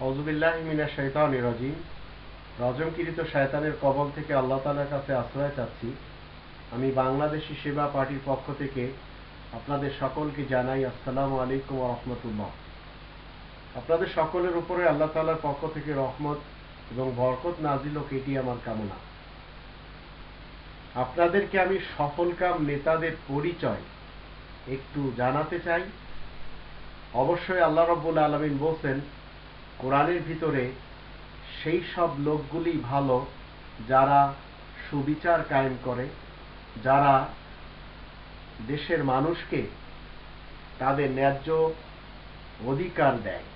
অজুবিল্লাহ মিনা শৈতান শয়তানের কবল থেকে আল্লাহ তালার কাছে আশ্রয় চাচ্ছি। আমি বাংলাদেশি সেবা পার্টির পক্ষ থেকে আপনাদের সকলকে জানাই আসসালামু আলাইকুম রহমতুল্লাহ। আপনাদের সকলের উপরে আল্লাহ তালার পক্ষ থেকে রহমত এবং বরকত নাজিল হোক এটি আমার কামনা। আপনাদেরকে আমি সফলকাম নেতাদের পরিচয় একটু জানাতে চাই। অবশ্যই আল্লাহ রব্বুল আলমিন বলছেন কোরআনের ভিতরে সেই সব লোকগুলি ভালো যারা সুবিচার কায়েম করে, যারা দেশের মানুষকে তাদের ন্যায্য অধিকার দেয়।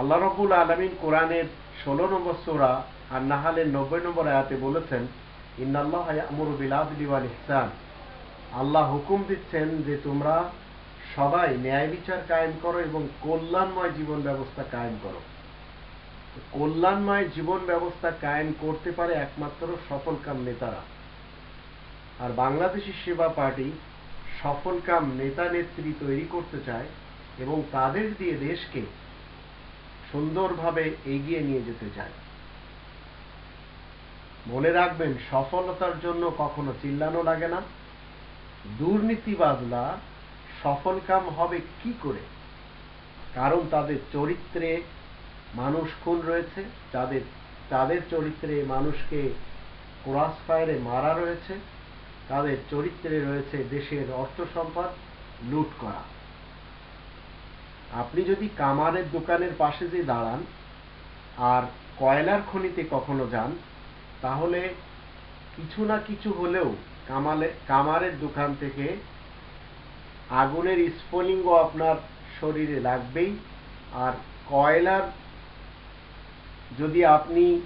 আল্লাহ রব্বুল আলমিন কোরআনের ষোলো নম্বর সোরা আর নাহালের নব্বই নম্বর আয়াতে বলেছেন, ইন্নাল্লাহ আমর ওয়াল ইহসান। আল্লাহ হুকুম দিচ্ছেন যে তোমরা সবাই ন্যায় বিচার কায়েম করো এবং কল্যাণময় জীবন ব্যবস্থা কায়েম করো। কল্যাণময় জীবন ব্যবস্থা কায়েম করতে পারে একমাত্র সফলকাম নেতারা। আর বাংলাদেশি সেবা পার্টি সফলকাম নেতা নেত্রী তৈরি করতে চায় এবং তাদের দিয়ে দেশকে সুন্দরভাবে এগিয়ে নিয়ে যেতে চায়। মনে রাখবেন, সফলতার জন্য কখনো চিল্লানো লাগে না। দুর্নীতিবাজরা সফলকাম হবে কি করে? কারণ তাদের চরিত্রে মানুষ খুন রয়েছে, তাদের তাদের চরিত্রে মানুষকে ক্রস ফায়ারে মারা রয়েছে, তাদের চরিত্রে রয়েছে দেশের অর্থ সম্পদ লুট করা। আপনি যদি কামারের দোকানের পাশে যে দাঁড়ান আর কয়লার খনিতে কখনো যান, তাহলে কিছু না কিছু হলেও কামালে, কামারের দোকান থেকে আগুনের স্ফুলিঙ্গ আপনার শরীরে লাগবেই। আর কয়লার, যদি আপনি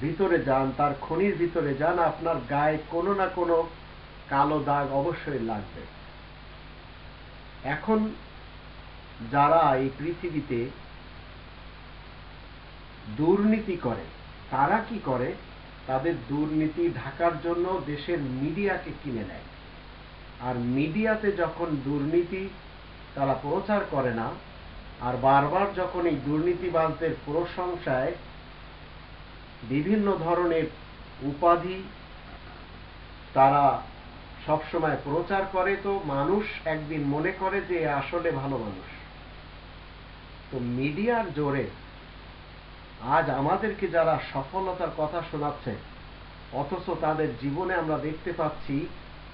ভিতরে যান, তার খনির ভিতরে যান, আপনার গায়ে কোনো না কোনো কালো দাগ অবশ্যই লাগবে। এখন যারা এই পৃথিবীতে দুর্নীতি করে, তারা কি করে? তাদের দুর্নীতি ঢাকার জন্য দেশের মিডিয়াকে কিনে নেয়। আর মিডিয়াতে যখন দুর্নীতি তারা প্রচার করে না, আর বারবার যখন এই দুর্নীতিবাজদের প্রশংসায় বিভিন্ন ধরনের উপাধি তারা সবসময় প্রচার করে, তো মানুষ একদিন মনে করে যে আসলে ভালো মানুষ। তো মিডিয়ার জোরে আজ আমাদেরকে যারা সফলতার কথা শোনাচ্ছে, অথচ তাদের জীবনে আমরা দেখতে পাচ্ছি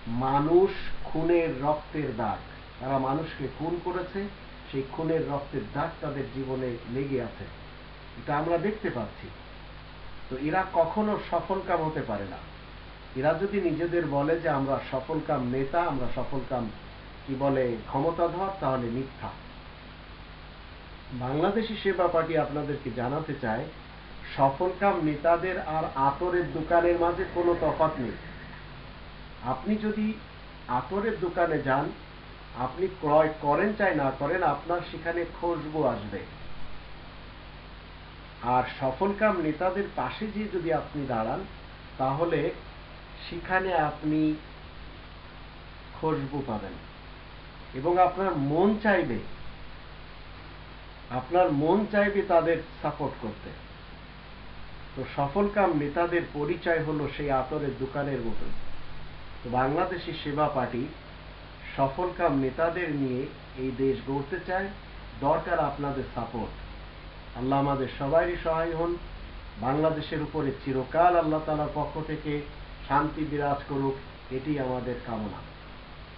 মানুষ খুনের রক্তের দাগ। তারা মানুষকে খুন করেছে, সেই খুনের রক্তের দাগ তাদের জীবনে লেগে আছে। এটা আমরা দেখতে পাচ্ছি। তো এরা কখনো সফলকাম হতে পারে না। এরা যদি নিজেদের বলে যে আমরা সফলকাম নেতা, আমরা সফলকাম কি বলে ক্ষমতাধর, তাহলে মিথ্যা। বাংলাদেশি সেবা পার্টি আপনাদেরকে জানাতে চায় সফলকাম নেতাদের আর আতরের দোকানের মাঝে কোনো তফাৎ নেই। আপনি যদি আতরের দোকানে যান, আপনি ক্রয় করেন চাই না করেন, আপনার সেখানে খুশবু আসবে। আর সফলকাম নেতাদের পাশে গিয়ে যদি আপনি দাঁড়ান, তাহলে সেখানে আপনি খুশবু পাবেন। এবং আপনার মন চাইবে, আপনার মন চাইবে তাদের সাপোর্ট করতে। তো সফলকাম নেতাদের পরিচয় হলো সেই আতরের দোকানের মতো বাংলাদেশি সেবা পার্টি সফলকাম নেতাদের নিয়ে এই দেশ গড়তে চায়, দরকার আপনাদের সাপোর্ট আল্লাহ আমাদের সবারই সহায় হন। বাংলাদেশের উপরে চিরকাল আল্লাহ তালার পক্ষ থেকে শান্তি বিরাজ করুক, এটি আমাদের কামনা।